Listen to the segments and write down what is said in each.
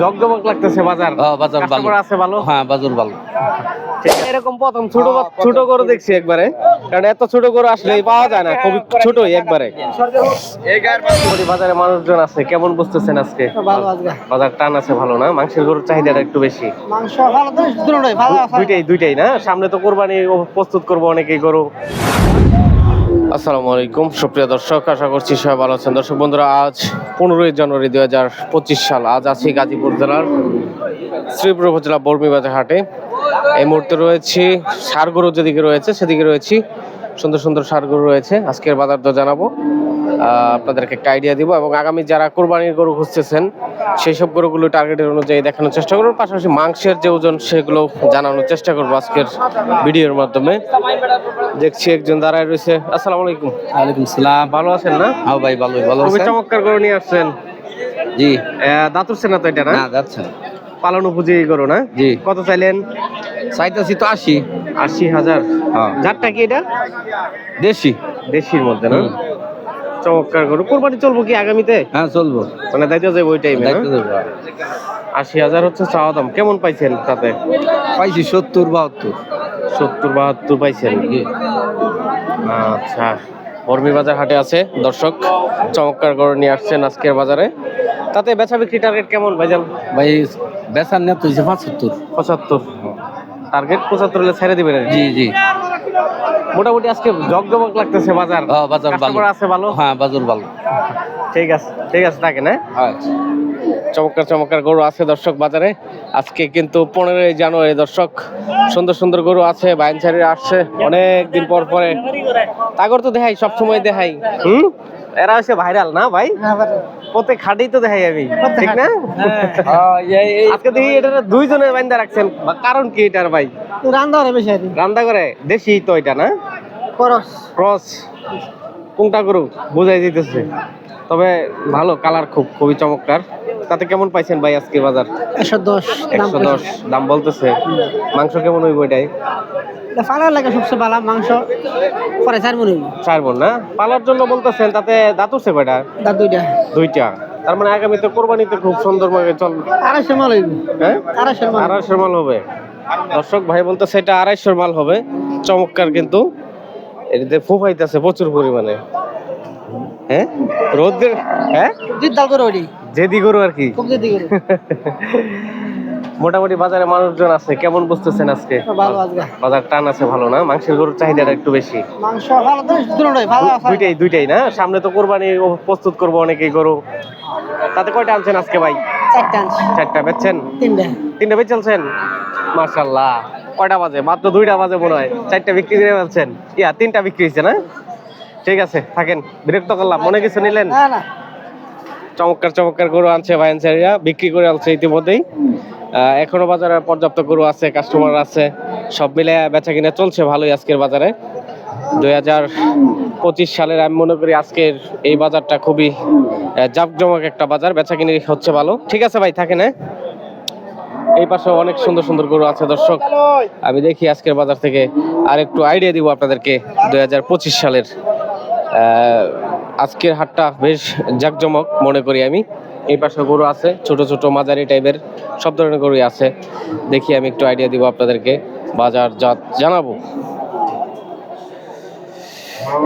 লাগতেছে বাজার। হ্যাঁ, বাজার ভালো। আছে ভালো? হ্যাঁ বাজার ভালো। এরকম প্রথম ছোট ছোট গরু দেখছি একবারে। কারণ এত ছোট গরু আসলে পাওয়া যায় না। খুবই ছোটই একবারে। বাজারে। মানুষজন আছে। কেমন বুঝতেছেন আজকে? বাজার টান আছে ভালো না? মাংসের গরুর চাহিদাটা একটু বেশি। মাংস ভালো তো দুটোই ভালো আছে দুইটাই দুইটাই না? সামনে তো কোরবানি প্রস্তুত করব অনেকেই গরু। আসসালামু আলাইকুম। সুপ্রিয় দর্শক, আশা করছি সবাই ভালো আছেন। দর্শক বন্ধুরা, আজ পনেরোই জানুয়ারি দুই হাজার পঁচিশ সাল, আজ আছি গাজীপুর জেলার শ্রীপুর উপজেলা বর্মীবাজার হাটে। এই মুহূর্তে রয়েছি সারগরু যেদিকে রয়েছে, সেদিকে রয়েছি। সুন্দর সুন্দর সারগরু রয়েছে। আজকের বাজার তো জানাব। আপনাদেরকে একটা আইডিয়া দিব এবং আগামী যারা কোরবানির গরু খুঁজতেছেন সেই সব গরুগুলো টার্গেটের অনুযায়ী দেখানোর চেষ্টা করব। পাশাপাশি মাংসের যে ওজন সেগুলো জানানোর চেষ্টা করব আজকের ভিডিওর মাধ্যমে। দেখছি একজন দাঁড়ায় রয়েছে। আসসালামু আলাইকুম। ওয়ালাইকুম সালাম। ভালো আছেন না? হ্যাঁ ভাই ভালো ভালো খুবই চমৎকার গরু নিয়ে আসছেন। জি। দাঁতুরছে না তো এটা না? যাচ্ছে পালন উপযোগী গরু না? জি। কত চাইলেন? চাইতেছি তো আশি। আশি হাজার। হ্যাঁ। যারটা কি এটা? দেশি। দেশির মধ্যে না। চমৎকার গরু। কোরবানি চলবো কি আগামীতে? হ্যাঁ চলবো। মানে দায়িত্ব যাবে ওই টাইমে আশি হাজার হচ্ছে চাওয়া দাম। কেমন পাইছেন তাতে? পাইছি সত্তর বাহাত্তর। সত্তর বাহাত্তর পাইছেন? জি আচ্ছা। বর্মি বাজার হাটে আছে দর্শক। চমৎকার গরু নিয়ে আসছেন আজকের বাজারে। তাতে বেচা বিক্রি টার্গেট কেমন ভাইজান? ভাই বেচার নেত হয়েছে পঁচাত্তর। পঁচাত্তর। টার্গেট পঁচাত্তর হলে ছেড়ে দিবেন জি জি। মোটামুটি আজকে জগজমক লাগতেছে বাজার। হ্যাঁ বাজার ভালো। আছে ভালো? হ্যাঁ বাজার ভালো। ঠিক আছে ঠিক আছে থাকে না আচ্ছা চমৎকার চমৎকার গরু আছে দর্শক বাজারে। আজকে কিন্তু পনেরোই জানুয়ারি দর্শক। সুন্দর সুন্দর গরু আছে বাইনসারি আসছে। অনেক দিন পর পরে। তাগর তো দেখাই সব সময় দেখাই। হুম? এরা হচ্ছে ভাইরাল না ভাই? প্রত্যেক হাটেই তো দেখাই আমি ঠিক না? আজকে দেখি এটা দুইজনে বাইন্দা রাখছেন। কারণ কি এটার ভাই? রান্না হবে বেশি। রান্না করে দেশি তো এটা না? খরচ ক্রস। কোনটা গরু বোঝাই দিতেছে। তবে ভালো কালার খুব খুবই চমৎকার। তাতে কেমন পাইছেন ভাই আজকে বাজার? একশো দশ দাম একশো দশ দাম বলতেছে। মাংস কেমন হইব এটাই? ফালার লাগে সবচেয়ে ভালো মাংস পরে চার মনে চার বোন না? পালার জন্য বলতেছেন তাতে দাঁতুছে কয়টা? দাঁত দুইটা। দুইটা। তার মানে আগামীতে কোরবানিতে খুব সুন্দর ভাবে চল আড়াইশো মাল হইব। হ্যাঁ? আড়াইশো মাল। আড়াইশোর মাল হবে। দর্শক ভাই বলতেছে এটা আড়াইশোর মাল হবে। চমৎকার কিন্তু। এটাতে ফুফাইতেছে প্রচুর পরিমাণে। হ্যাঁ? রোদের হ্যাঁ? দুই দাল করে ওটি জেদি গরু আর কি। খুব যদি করে মোটামুটি বাজারে মানুষজন আছে কেমন বুঝতেছেন আজকে? বাজার টান আছে ভালো না? মাংসের গরুর চাহিদাটা একটু বেশি? মাংস ভালো দুইটাই দুইটাই না? সামনে তো কোরবানি প্রস্তুত করব অনেকেই গরু। তাতে কয়টা আনছেন আজকে ভাই? চারটা বেচছেন? তিনটা। তিনটা বেচলছেন মার্শাল্লাহ কয়টা বাজে? মাত্র দুইটা বাজে মনে হয়। চারটা বিক্রি করে ফেলছেন ইয়া তিনটা বিক্রি হয়েছে না? ঠিক আছে থাকেন। বিরক্ত করলাম মনে কিছু নিলেন? চমৎকার চমৎকার গরু আনছে ভাইনসারিয়া বিক্রি করে আনছে ইতিমধ্যেই। এখনও বাজারে পর্যাপ্ত গরু আছে কাস্টমার আছে, সব মিলে বেচা কিনা চলছে ভালোই আজকের বাজারে। দুই হাজার পঁচিশ সালের আমি মনে করি আজকের এই বাজারটা খুবই জাঁকজমক একটা বাজার বেচা কিনে হচ্ছে ভালো। ঠিক আছে ভাই, থাকেন হ্যাঁ? এই পাশে অনেক সুন্দর সুন্দর গরু আছে, দর্শক। আমি দেখি আজকের বাজার থেকে আর একটু আইডিয়া দিব আপনাদেরকে, দুই হাজার পঁচিশ সালের। আজকের হাটটা বেশ জাঁকজমক, মনে করি আমি। এই পাশে গরু আছে ছোট ছোট মাঝারি টাইপের সব ধরনের গরুই আছে। দেখি আমি একটু আইডিয়া দিব আপনাদেরকে বাজার জাত জানাব।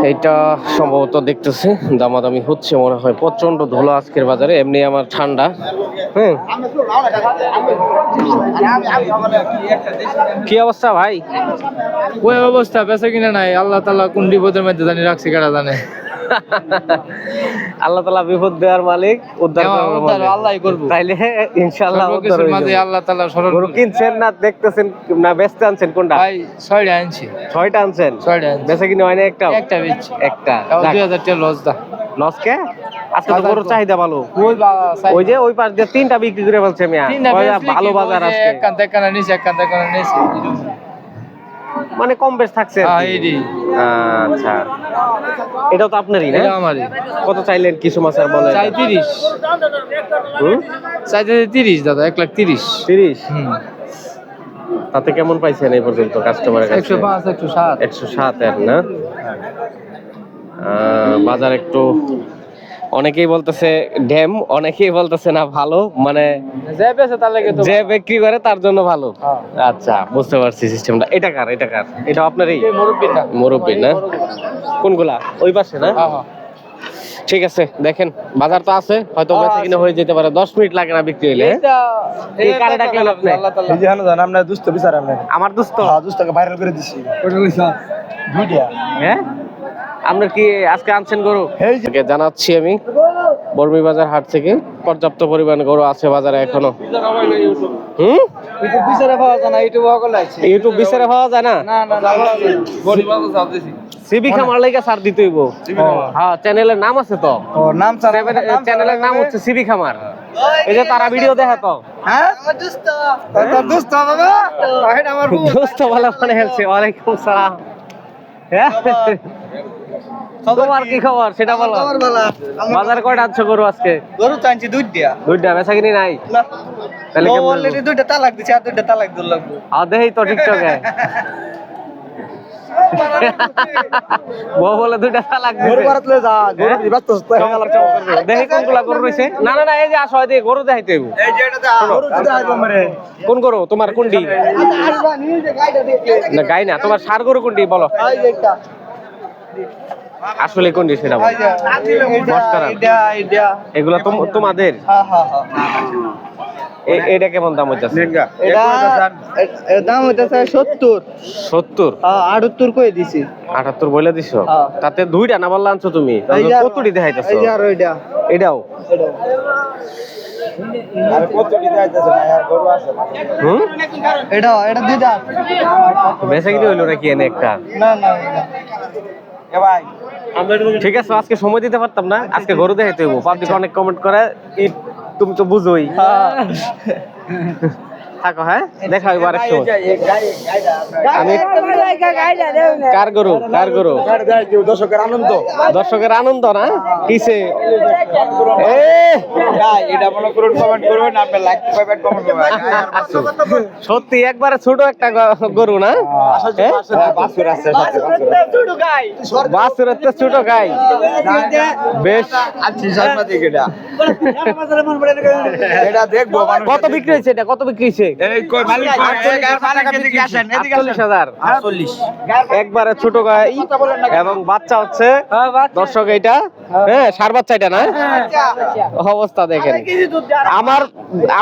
এইটা সম্ভবত দেখতেছে দামাদামি হচ্ছে মনে হয় প্রচণ্ড ধুলো আজকের বাজারে এমনি আমার ঠান্ডা। হ্যাঁ কি অবস্থা ভাই? ওই অবস্থা বেচা কিনা নাই আল্লাহ তালা কোন বিপদের মধ্যে জানি রাখছে কেটা জানে। আল্লাহ তালা বিপদ দেওয়ার মালিক উদ্ধার হ্যাঁ। আল্লাহই করব। তাইলে যাবে। আল্লাহ তালা স্মরণ গরু কিনছেন না দেখতেছেন না বেচতে আনছেন কোনটা? ভাই ছয়টা আনছি। ছয়টা আনছেন? ছয়টা বেচা কিনে হয় না একটা একটা বেচছি। একটা। দুই হাজার টাকা লস দা। লস কে? আজকে তো গরুর চাহিদা ভালো। ওই যে ওই পাশ দিয়ে তিনটা বিক্রি করে ফেলছে মিয়া। ভালো বাজার আজকে। এক কানা কানা নিচে। মানে কম বেশ থাকছে হ্যাঁ। আচ্ছা। এটাও তো আপনারই না? এটা আমারই। কত চাইলেন কিছু মাছ আর বলে চাই তিরিশ। হুম? চাইতে তিরিশ দাদা এক লাখ তিরিশ। তিরিশ? হুম। তাতে কেমন পাইছেন এই পর্যন্ত কাস্টমারের কাছে? একশো পাঁচ একশো সাত। একশো সাত এক না? বাজার একটু অনেকেই বলতেছে ড্যাম অনেকেই বলতেছে না ভালো মানে যে বেচে তার লাগে তো যে বিক্রি করে তার জন্য ভালো। আচ্ছা বুঝতে পারছি সিস্টেমটা এটা কার? এটা কার? এটা আপনারই? মুরব্বী না। মুরব্বী না? কোনগুলা? ওই পাশে না? হ্যাঁ, হ্যাঁ। ঠিক আছে দেখেন বাজার তো আছে হয়তো বেচা কিনা হয়ে যেতে পারে। দশ মিনিট লাগে না বিক্রি হইলে হ্যাঁ? এই কারে ডাকলেন আপনি? এই যে আমরা দুস্থ বিচার আমরা। আমার দোস্ত? হ্যাঁ দুস্থকে ভাইরাল করে দিছি। দুইটা। হ্যাঁ? আপনার কি আজকে আনছেন গরু? এই যে জানাচ্ছি আমি বর্মি বাজার হাট থেকে পর্যাপ্ত পরিমাণ গরু আছে বাজারে এখনও। হুম? ইউটিউব বিচারে পাওয়া যায় না ইউটিউব সকল আছে। ইউটিউব বিচারে পাওয়া যায় না? না না না। সিবি খামার লেগে সার দিতে হইব। হ্যাঁ চ্যানেলের নাম আছে তো? ও নাম চ্যানেলের নাম হচ্ছে সিবি খামার। এই যে তারা ভিডিও দেখা তো। হ্যাঁ? তোর দুস্থ বাবা? আমার দোস্ত ভালো মনে হচ্ছে ওয়ালাইকুম সালাম। হ্যাঁ? তোমার কি? খবর? সেটা বলো। বাজারে কয়টা আনছো গরু আজকে? গরু টানছি দুইটা। দুইটা বেচা কিনি নাই? না। তাহলে অলরেডি দুইটা তালাক দিছে আর দুইটা তালাক দিল লাগবে। আর দেখি তো টিকটকে বউ বলে দুইটা তালাক। দেখি কোনগুলা গরু রয়েছে। না না না এই যে আসো গরু দেখাইতে হইব। কোন গরু? তোমার কোনটি না গাই না তোমার সার গরু কোনটি বলো। আসলে কোনটি সেটা এগুলা তোম- তোমাদের? হ্যাঁ হ্যাঁ হ্যাঁ। এটা কেমন দাম হচ্ছে এটা দাম হইতেছে সত্তর। সত্তর? আটাত্তর করে দিছি। আটাত্তর বলে দিছো। তাতে দুইটা না বললা আনছো তুমি কতটি দেখাইতেছো? এই আর ওইটা। এটাও? আর কতটি দেখাইতেছে না আর গরু আছে হুম? এটা এটা দুইটা। বেচা কিনে হইল নাকি এনে একটা? না না না এ ভাই। ঠিক আছে আজকে সময় দিতে পারতাম না। আজকে গরু দেখাইতে হইব। পাবলিক অনেক কমেন্ট করে তুমি তো বুঝোই। থাকো হ্যাঁ? দেখা হইব আরেক সময় আমি কার গরু? কার গরু? দর্শকের আনন্দ। দর্শকের আনন্দ না? কিসে? সত্যি একবারে ছোট একটা গরু না? বাসুর আছে ছোট গাই। বেশ। আচ্ছা কত বিক্রি হয়েছে এটা? কত বিক্রি হয়েছে? একবারে ছোট গাই এবং বাচ্চা হচ্ছে। দর্শক এটা হ্যাঁ সার বাচ্চা এটা না? অবস্থা দেখেন। আমার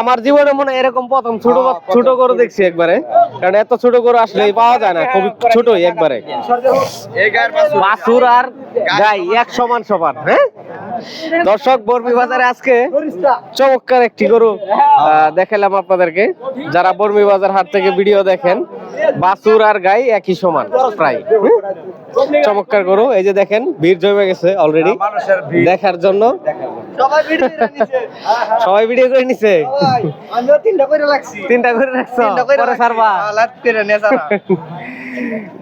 আমার জীবনে মনে এরকম প্রথম ছোট ছোট গরু দেখছি একবারে। কারণ এত ছোট গরু আসলে পাওয়া যায় না খুবই ছোটই একবারে। বাসুর বাছুর। আর গাই এক সমান সমান হ্যাঁ? দর্শক বর্মি বাজারে আজকে চমৎকার একটি গরু দেখালাম আপনাদেরকে। যারা বর্মি বাজার হাট থেকে ভিডিও দেখেন বাছুর আর গাই একই সমান প্রায়। হুম? চমৎকার গরু এই যে দেখেন ভিড় জমে গেছে অলরেডি দেখার জন্য। সবাই ভিডিও নিছে। সবাই ভিডিও করে নিছে? তিনটা করে রাখছি। তিনটা করে রাখছো? তিনটা পরে ছাড়বা। লাত করে নে সারা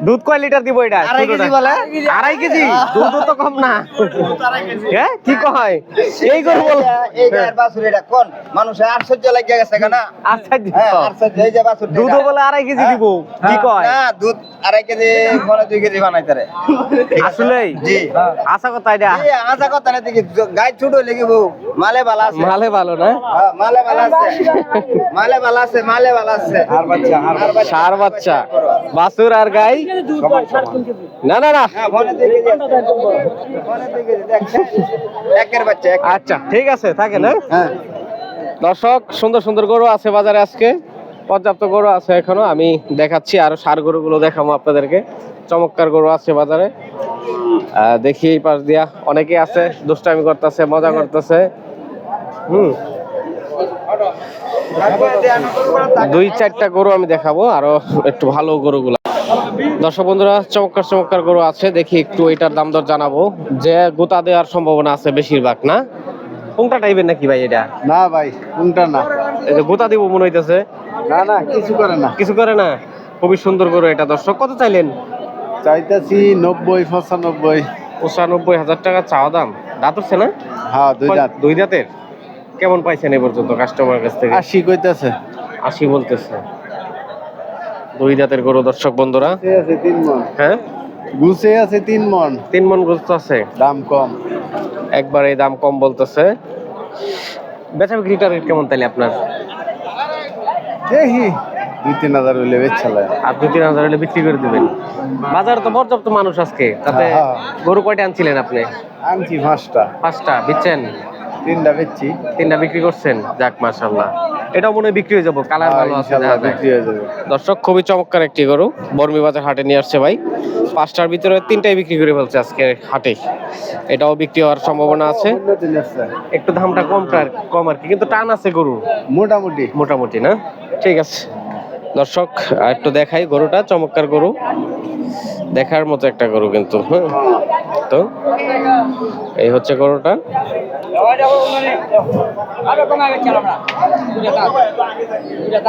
দুধ কয় লিটার দিব এটা? আড়াই কেজি? বলে? আড়াই কেজি? দুধ তো কম না। হ্যাঁ? কি কয়? এই গরু বল। এই গায়ের বাসুর এটা কোন? মানুষের আশ্চর্য লাগিয়ে গেছে কেনা? আচ্ছা হ্যাঁ আশ্চর্য। এই যে বাসুর দুধও বলে আড়াই কেজি দিব। কি কয়? না দুধ আড়াই কেজি মানে দুই কেজি আসলেই জি। আশা কথা এটা। এই আজা কথা না দেখি গাই ছোট লেগিব মালে বালা আছে। মালে ভালো না? হ্যাঁ, মালে বালা আছে। মালে বালা আছে মালে বালা আছে। আর বাচ্চা। আর বাচ্চা। সার বাচ্চা। বাছুর আর গাই না না না। হ্যাঁ আচ্ছা ঠিক আছে থাকে না হ্যাঁ। দর্শক সুন্দর সুন্দর গরু আছে বাজারে আজকে। পর্যাপ্ত গরু আছে এখনও। আমি দেখাচ্ছি আরও সার গরুগুলো দেখাবো আপনাদেরকে। চমৎকার গরু আছে বাজারে। দেখি এই পাশ দিয়া অনেকেই আছে দুষ্টামি করতেছে মজা করতেছে। হুম। দুই চারটা গরু আমি দেখাবো আরও একটু ভালো গরুগুলো। দর্শক বন্ধুরা চমৎকার চমৎকার গরু আছে। দেখি একটু এটার দাম দর জানাব। যে গোতা দেওয়ার সম্ভাবনা আছে বেশিরভাগ না? কোনটা টাইপের নাকি ভাই এটা? না ভাই কোনটা না? যে গোতা দিব মনে হইতেছে। না না কিছু করে না। কিছু করে না? খুবই সুন্দর গরু এটা দর্শক। কত চাইলেন? চাইতেছি নব্বই পঁচানব্বই। পঁচানব্বই হাজার টাকা চাওয়া দাম। দাঁত হচ্ছে না? হ্যাঁ দুই দাঁত। দুই দাঁতের? কেমন পাইছেন এই পর্যন্ত কাস্টমার কাছ থেকে? আশি কইতাছে। আশি বলতেছে। দুই দাঁতের গরু দর্শক বন্ধুরা। আছে তিন মন। হ্যাঁ? গুছে আছে তিন মন। তিন মন আছে। দাম কম। একবার এই দাম কম বলতেছে। বেচা বিক্রিটা রেট কেমন তাইলে আপনার? দেখি। দুই তিন হাজার হইলে বেচালে আর দুই তিন হাজার হলে বিক্রি করে দিবেন। বাজারে তো পর্যাপ্ত মানুষ আজকে। তাতে হ্যাঁ। গরু কয়টা আনছিলেন আপনি? আনছি পাঁচটা। পাঁচটা। বিচ্ছেন? তিনটা বেচছি। তিনটা বিক্রি করছেন? যাক মাশাল্লাহ এটাও মনে হয় বিক্রি হয়ে যাব। কালার ভালো আছে। বিক্রি হয়ে যাবে। দর্শক খুবই চমৎকার একটি গরু। বর্মি বাজার হাটে নিয়ে আসছে ভাই। পাঁচটার ভিতরে তিনটাই বিক্রি করে ফেলছে আজকে হাটে। এটাও বিক্রি হওয়ার সম্ভাবনা আছে। একটু দামটা কম কম আর কি কিন্তু টান আছে গরু মোটামুটি। মোটামুটি না? ঠিক আছে। দর্শক আর একটু দেখাই গরুটা চমৎকার গরু। দেখার মতো একটা গরু কিন্তু হ্যাঁ। তো এই হচ্ছে গরুটা।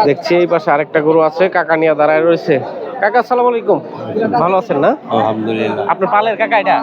দেখছি এই পাশে আরেকটা গরু আছে কাকা নিয়ে দাঁড়ায় রয়েছে। কাকা আসসালামু আলাইকুম। ভালো আছেন না? আলহামদুলিল্লাহ। আপনার পালের কাকা এটা?